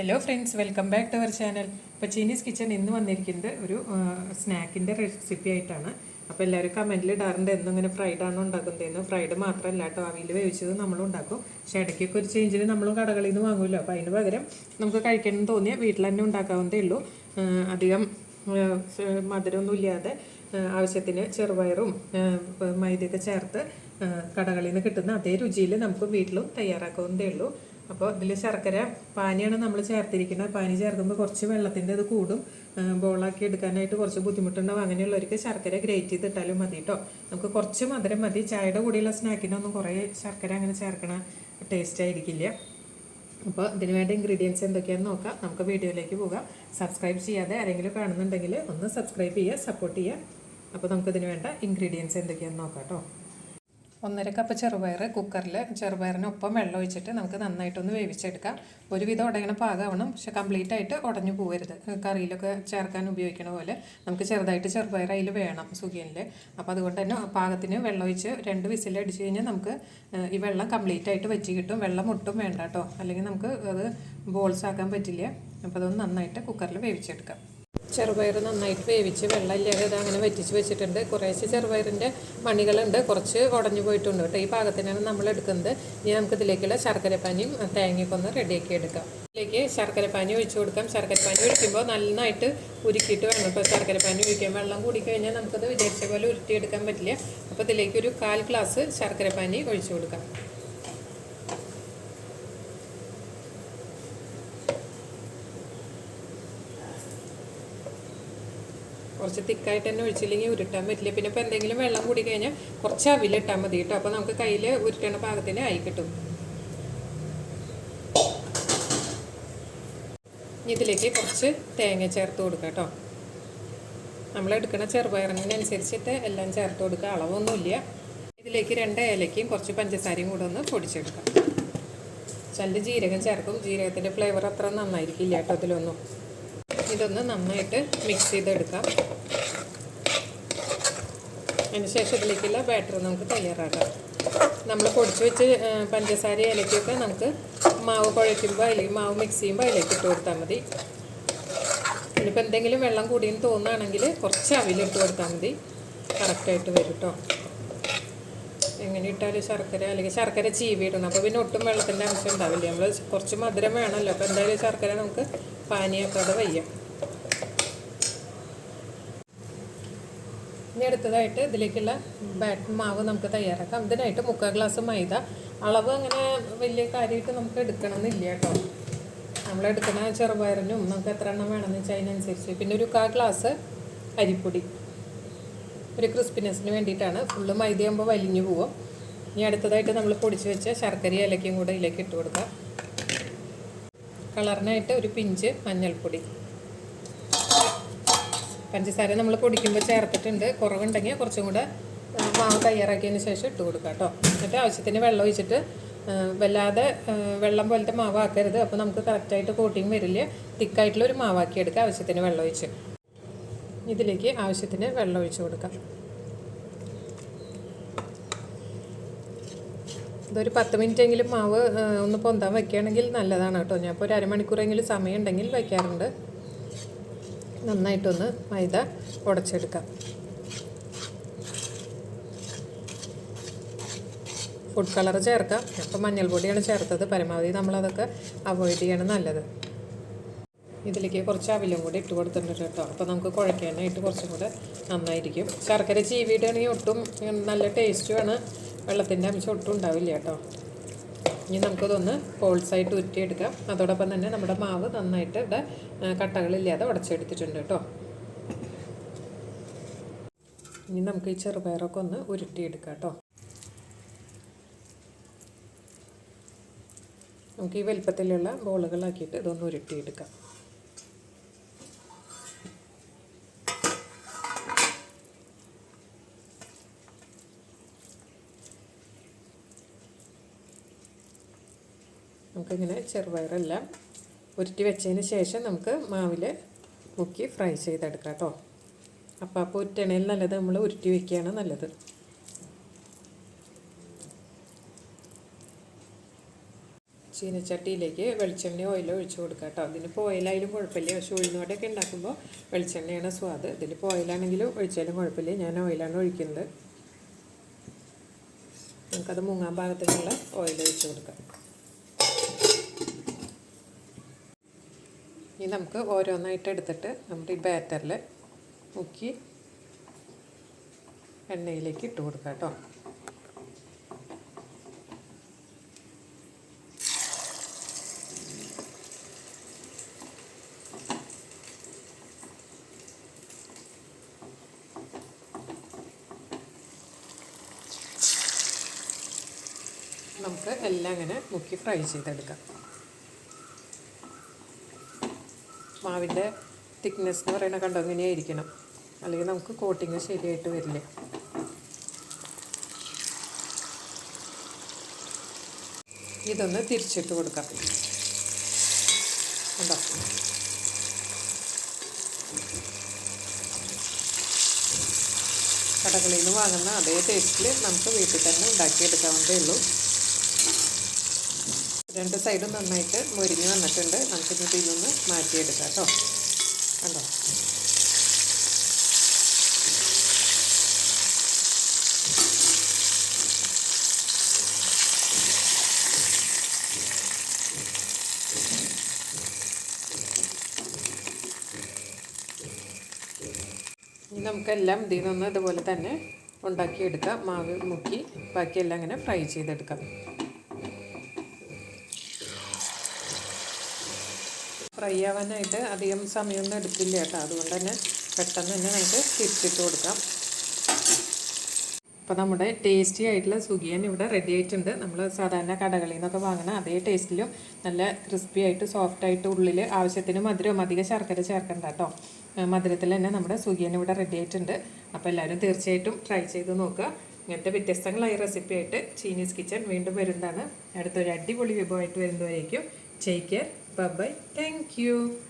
Hello friends welcome back to our channel ഇപ്പോൾ Chinese kitchen ഇന്ന് വന്നിരിക്കുന്നത് ഒരു സ്നാക്കിന്റെ റെസിപ്പി ആയിട്ടാണ്. അപ്പോൾ എല്ലാവരും കമന്റിൽ ഇടാറുണ്ട് എന്നും ഇങ്ങനെ ഫ്രൈഡ് ആണോ ഉണ്ടാക്കുന്നതെന്ന്? ഫ്രൈഡ് മാത്രമല്ല കേട്ടോ അവിയിൽ വേവിച്ചത് നമ്മളും ഉണ്ടാക്കും. പക്ഷേ ഇടയ്ക്കൊക്കെ ഒരു ചേഞ്ചിന് നമ്മൾ കടകളിൽ നിന്ന് വാങ്ങുമല്ലോ അപ്പോൾ അതിന് പകരം നമുക്ക് കഴിക്കണം തോന്നിയ വീട്ടിൽ തന്നെ ഉണ്ടാക്കാവുന്നതേ ഉള്ളൂ. അധികം മധുരമൊന്നും ഇല്ലാതെ ആവശ്യത്തിന് ചെറുപയറും മൈദയൊക്കെ ചേർത്ത് കടകളിൽ നിന്ന് കിട്ടുന്ന അതേ രുചിയിൽ നമുക്ക് വീട്ടിലും തയ്യാറാക്കാവുന്നതേ ഉള്ളൂ. അപ്പോൾ ഇതിൽ ശർക്കര പാനിയാണ് നമ്മൾ ചേർത്തിരിക്കുന്നത്. പാനി ചേർക്കുമ്പോൾ കുറച്ച് വെള്ളത്തിന്റെ ഇത് കൂടും. ബോളാക്കി എടുക്കാനായിട്ട് കുറച്ച് ബുദ്ധിമുട്ടുണ്ടാവും. അങ്ങനെയുള്ളവർക്ക് ശർക്കര ഗ്രേറ്റ് ചെയ്തിട്ടാലും മതി കേട്ടോ നമുക്ക് കുറച്ച് മധുരം മതി. ചായയുടെ കൂടെയുള്ള സ്നാക്കിനൊന്നും കുറേ ശർക്കര അങ്ങനെ ചേർക്കണ ടേസ്റ്റ് ആയിരിക്കില്ല. അപ്പോൾ ഇതിന് വേണ്ട ഇൻഗ്രീഡിയൻസ് എന്തൊക്കെയാണെന്ന് നോക്കാം. നമുക്ക് വീഡിയോയിലേക്ക് പോകാം. സബ്സ്ക്രൈബ് ചെയ്യാതെ ആരെങ്കിലും കാണുന്നുണ്ടെങ്കിൽ ഒന്ന് സബ്സ്ക്രൈബ് ചെയ്യുക സപ്പോർട്ട് ചെയ്യുക. അപ്പോൾ നമുക്കിതിന് വേണ്ട ഇൻഗ്രീഡിയൻസ് എന്തൊക്കെയാണെന്ന് നോക്കാം കേട്ടോ ഒന്നര കപ്പ് ചെറുപയർ കുക്കറിൽ ചെറുപയറിനൊപ്പം വെള്ളം ഒഴിച്ചിട്ട് നമുക്ക് നന്നായിട്ടൊന്ന് വേവിച്ചെടുക്കാം. ഒരുവിധം ഉടയണ പാകമാവണം പക്ഷെ കംപ്ലീറ്റ് ആയിട്ട് ഉടഞ്ഞു പോകരുത് കറിയിലൊക്കെ ചേർക്കാൻ ഉപയോഗിക്കണ പോലെ നമുക്ക് ചെറുതായിട്ട് ചെറുപയർ അതിൽ വേണം സുഖിയനിൽ അപ്പോൾ അതുകൊണ്ട് തന്നെ പാകത്തിന് വെള്ളം ഒഴിച്ച് രണ്ട് വിസിൽ അടിച്ച് കഴിഞ്ഞാൽ നമുക്ക് ഈ വെള്ളം കംപ്ലീറ്റ് ആയിട്ട് വറ്റി കിട്ടും. വെള്ളം ഒട്ടും വേണ്ട കേട്ടോ. അല്ലെങ്കിൽ നമുക്ക് അത് ബോൾസ് ആക്കാൻ പറ്റില്ല. അപ്പോൾ അതൊന്ന് നന്നായിട്ട് കുക്കറിൽ വേവിച്ചെടുക്കാം. ചെറുപയർ നന്നായിട്ട് വേവിച്ച് വെള്ളമില്ലാതെ ഇത് അങ്ങനെ വറ്റിച്ച് വെച്ചിട്ടുണ്ട്. കുറേശ്ശെ ചെറുപയറിന്റെ മണികളുണ്ട് കുറച്ച് ഉടഞ്ഞു പോയിട്ടുണ്ട് കേട്ടോ. ഈ പാകത്തിനാണ് നമ്മൾ എടുക്കുന്നത്. ഇനി നമുക്ക് ഇതിലേക്കുള്ള ശർക്കരപ്പാനിയും തേങ്ങയൊക്കെ ഒന്ന് റെഡിയാക്കി എടുക്കാം. ഇതിലേക്ക് ശർക്കരപ്പാനി ഒഴിച്ചു കൊടുക്കാം. ശർക്കരപ്പാനി ഒഴിക്കുമ്പോൾ നന്നായിട്ട് ഉരുക്കിയിട്ട് വേണം ഇപ്പോൾ ശർക്കരപ്പാനി ഒഴിക്കാം വെള്ളം കൂടി കഴിഞ്ഞാൽ നമുക്കത് വിചാരിച്ച പോലെ ഉരുട്ടിയെടുക്കാൻ പറ്റില്ല. അപ്പോൾ ഇതിലേക്ക് ഒരു കാൽ ഗ്ലാസ് ശർക്കരപ്പാനി ഒഴിച്ചു കൊടുക്കാം. കുറച്ച് തിക്കായിട്ട് തന്നെ ഒഴിച്ചില്ലെങ്കിൽ ഉരുട്ടാൻ പറ്റില്ല. പിന്നെ ഇപ്പോൾ എന്തെങ്കിലും വെള്ളം കൂടി കഴിഞ്ഞാൽ കുറച്ച് അവിലിട്ടാൽ മതി കേട്ടോ. അപ്പോൾ നമുക്ക് കയ്യിൽ ഉരുട്ടണ പാകത്തിന് ആയി കിട്ടും. ഇനി ഇതിലേക്ക് കുറച്ച് തേങ്ങ ചേർത്ത് കൊടുക്കുക കേട്ടോ. നമ്മൾ എടുക്കുന്ന ചെറുപയറിനനുസരിച്ചിട്ട് എല്ലാം ചേർത്ത് കൊടുക്കുക. അളവൊന്നുമില്ല. ഇതിലേക്ക് രണ്ട് ഏലക്കയും കുറച്ച് പഞ്ചസാരയും കൂടെ ഒന്ന് പൊടിച്ചെടുക്കാം. ചില ജീരകം ചേർക്കും. ജീരകത്തിന്റെ ഫ്ലേവർ അത്ര നന്നായിരിക്കില്ല കേട്ടോ അതിലൊന്നും ഇതൊന്ന് നന്നായിട്ട് മിക്സ് ചെയ്തെടുക്കാം. അതിനുശേഷം ഇതിലേക്കുള്ള ബാറ്റർ നമുക്ക് തയ്യാറാക്കാം. നമ്മൾ പൊടിച്ച് വെച്ച് പഞ്ചസാര ഇലക്കൊക്കെ നമുക്ക് മാവ് കുഴയ്ക്കുമ്പോൾ അല്ലെങ്കിൽ മാവ് മിക്സ് ചെയ്യുമ്പോൾ അതിലേക്ക് ഇട്ട് കൊടുത്താൽ മതി. ഇനിയിപ്പോൾ എന്തെങ്കിലും വെള്ളം കൂടിയെന്ന് തോന്നുകയാണെങ്കിൽ കുറച്ച് അവിലിട്ട് കൊടുത്താൽ മതി. കറക്റ്റായിട്ട് വരും കേട്ടോ എങ്ങനെ ഇട്ടാലും ശർക്കര അല്ലെങ്കിൽ ശർക്കര ഇടണം. അപ്പോൾ പിന്നെ ഒട്ടും വെള്ളത്തിന്റെ അംശം ഉണ്ടാവില്ല. നമ്മൾ കുറച്ച് മധുരം വേണമല്ലോ. അപ്പോൾ എന്തായാലും ശർക്കര നമുക്ക് പാനിയാക്കാതെ വയ്യ. ഇനി അടുത്തതായിട്ട് ഇതിലേക്കുള്ള ബാറ്റ് മാവ് നമുക്ക് തയ്യാറാക്കാം. ഇതിനായിട്ട് മുക്കാൽ ഗ്ലാസ് മൈദ. അളവ് അങ്ങനെ വലിയ കാര്യമായിട്ട് നമുക്ക് എടുക്കണമെന്നില്ല കേട്ടോ. നമ്മളെടുക്കുന്ന ചെറുപയറിനും നമുക്ക് എത്ര എണ്ണം വേണമെന്ന് വെച്ചാൽ അതിനനുസരിച്ച്. പിന്നെ ഒരു കാ ഗ്ലാസ് അരിപ്പൊടി. ഒരു ക്രിസ്പിനെസ്സിന് വേണ്ടിയിട്ടാണ്. ഫുള്ള് മൈദയാകുമ്പോൾ വലിഞ്ഞു പോവും. ഇനി അടുത്തതായിട്ട് നമ്മൾ പൊടിച്ച് വെച്ച ശർക്കര ഇലക്കും കൂടെ ഇതിലേക്ക് ഇട്ട് കൊടുക്കാം. കളറിനായിട്ട് ഒരു പിഞ്ച് മഞ്ഞൾപ്പൊടി. പഞ്ചസാര നമ്മൾ പൊടിക്കുമ്പോൾ ചേർത്തിട്ടുണ്ട്. കുറവുണ്ടെങ്കിൽ കുറച്ചും കൂടെ മാവ് തയ്യാറാക്കിയതിന് ശേഷം ഇട്ട് കൊടുക്കാം കേട്ടോ എന്നിട്ട് ആവശ്യത്തിന് വെള്ളം ഒഴിച്ചിട്ട് വല്ലാതെ വെള്ളം പോലത്തെ മാവാക്കരുത്. അപ്പോൾ നമുക്ക് കറക്റ്റായിട്ട് കോട്ടിങ് വരില്ല തിക്കായിട്ടുള്ള ഒരു മാവാക്കി എടുക്കുക ആവശ്യത്തിന് വെള്ളം ഒഴിച്ച്. ഇതിലേക്ക് ആവശ്യത്തിന് വെള്ളം ഒഴിച്ച് കൊടുക്കാം. ഇതൊരു പത്ത് മിനിറ്റ് എങ്കിലും മാവ് ഒന്ന് പൊന്താൻ വയ്ക്കുകയാണെങ്കിൽ നല്ലതാണ് കേട്ടോ ഞാൻ ഇപ്പോൾ ഒരു അരമണിക്കൂറെങ്കിലും സമയം ഉണ്ടെങ്കിൽ വയ്ക്കാറുണ്ട് നന്നായിട്ടൊന്ന് മൈദ ഉടച്ചെടുക്കാം. ഫുഡ് കളർ ചേർക്കാം. അപ്പോൾ മഞ്ഞൾപ്പൊടിയാണ് ചേർത്തത്. പരമാവധി നമ്മളതൊക്കെ അവോയ്ഡ് ചെയ്യണം നല്ലത്. ഇതിലേക്ക് കുറച്ച് അവിലും കൂടി ഇട്ട് കൊടുത്തിട്ടുണ്ട് കേട്ടോ. അപ്പോൾ നമുക്ക് കുഴയ്ക്കാനായിട്ട് കുറച്ചും കൂടെ നന്നായിരിക്കും. ശർക്കര ചീവിയിട്ടാണെങ്കിൽ ഒട്ടും നല്ല ടേസ്റ്റുമാണ് വെള്ളത്തിന്റെ അംശം ഒട്ടും ഉണ്ടാവില്ല കേട്ടോ. ഇനി നമുക്കിതൊന്ന് ഹോൾസായിട്ട് ഉരുട്ടിയെടുക്കാം. അതോടൊപ്പം തന്നെ നമ്മുടെ മാവ് നന്നായിട്ട് ഇവിടെ കട്ടകളില്ലാതെ ഉടച്ചെടുത്തിട്ടുണ്ട് കേട്ടോ. ഇനി നമുക്ക് ഈ ചെറുപയറൊക്കെ ഒന്ന് ഉരുട്ടിയെടുക്കാം കേട്ടോ. നമുക്ക് ഈ വലിപ്പത്തിലുള്ള ബോളുകളാക്കിയിട്ട് ഇതൊന്ന് ഉരുട്ടിയെടുക്കാം. നമുക്കിങ്ങനെ ചെറുപയറെല്ലാം ഉരുട്ടി വെച്ചതിന് ശേഷം നമുക്ക് മാവിൽ മുക്കി ഫ്രൈ ചെയ്തെടുക്കാം കേട്ടോ. അപ്പോൾ അപ്പോൾ ഉരുട്ടണയിൽ നല്ലത് നമ്മൾ ഉരുട്ടി വെക്കുകയാണ് നല്ലത്. ചീനച്ചട്ടിയിലേക്ക് വെളിച്ചെണ്ണ ഓയിലോ ഒഴിച്ചു കൊടുക്കുക കേട്ടോ. ഇതിന് ഓയിലായാലും കുഴപ്പമില്ല. പക്ഷേ ഉഴുന്നോടെയൊക്കെ ഉണ്ടാക്കുമ്പോൾ വെളിച്ചെണ്ണയാണ് സ്വാദ്. ഇതിൽ ഓയിലാണെങ്കിലും ഒഴിച്ചാലും കുഴപ്പമില്ല. ഞാൻ ഓയിലാണ് ഒഴിക്കുന്നത്. നമുക്കത് മുങ്ങാൻ ഭാഗത്തേക്കുള്ള ഓയിൽ ഒഴിച്ചു കൊടുക്കാം. ഇനി നമുക്ക് ഓരോന്നായിട്ട് എടുത്തിട്ട് നമ്മുടെ ഈ ബാറ്ററിൽ മുക്കി എണ്ണയിലേക്ക് ഇട്ട് കൊടുക്കാം കേട്ടോ. നമുക്ക് എല്ലാം അങ്ങനെ മുക്കി ഫ്രൈ ചെയ്തെടുക്കാം. മാവിന്റെ തിക്നെസ് എന്ന് പറയുന്നത് കണ്ടോ? ഇങ്ങനെയായിരിക്കണം. അല്ലെങ്കിൽ നമുക്ക് കോട്ടിങ് ശരിയായിട്ട് വരില്ല. ഇതൊന്ന് തിരിച്ചിട്ട് കൊടുക്കാം. കണ്ടോ? കടകളിൽ നിന്ന് വാങ്ങുന്ന അതേ ടേസ്റ്റിൽ നമുക്ക് വീട്ടിൽ തന്നെ ഉണ്ടാക്കിയെടുക്കാവുന്നതേ ഉള്ളൂ. രണ്ട് സൈഡും നന്നായിട്ട് മുരിഞ്ഞ് വന്നിട്ടുണ്ട്. നമുക്കിനി ഇതിൽ നിന്ന് മാറ്റിയെടുക്കാം കേട്ടോ. കണ്ടോ? ഇനി നമുക്കെല്ലാം ഇതിൽ നിന്ന് ഇതുപോലെ തന്നെ ഉണ്ടാക്കിയെടുക്കാം. മാവ് മുക്കി ബാക്കിയെല്ലാം അങ്ങനെ ഫ്രൈ ചെയ്തെടുക്കാം. ഫ്രൈ ആവാനായിട്ട് അധികം സമയമൊന്നും എടുക്കില്ല കേട്ടോ. അതുകൊണ്ട് തന്നെ പെട്ടെന്ന് തന്നെ നമുക്ക് തിരിച്ചിട്ട് കൊടുക്കാം. അപ്പോൾ നമ്മുടെ ടേസ്റ്റി ആയിട്ടുള്ള സുഖിയൻ ഇവിടെ റെഡി ആയിട്ടുണ്ട്. നമ്മൾ സാധാരണ കടകളിൽ നിന്നൊക്കെ വാങ്ങുന്ന അതേ ടേസ്റ്റിലും നല്ല ക്രിസ്പി ആയിട്ട് സോഫ്റ്റ് ആയിട്ട് ഉള്ളിൽ ആവശ്യത്തിന് മധുരവും അധികം ശർക്കര ചേർക്കണ്ട കേട്ടോ. മധുരത്തിൽ തന്നെ നമ്മുടെ സുഖിയൻ ഇവിടെ റെഡി ആയിട്ടുണ്ട്. അപ്പോൾ എല്ലാവരും തീർച്ചയായിട്ടും ട്രൈ ചെയ്ത് നോക്കുക. ഇങ്ങനത്തെ വ്യത്യസ്തങ്ങളായ റെസിപ്പി ആയിട്ട് ചീനീസ് കിച്ചൺ വീണ്ടും വരുന്നതാണ്. അടുത്തൊരു അടിപൊളി വിഭവമായിട്ട് വരുന്നവരേക്കും take care Bye-bye. Thank you.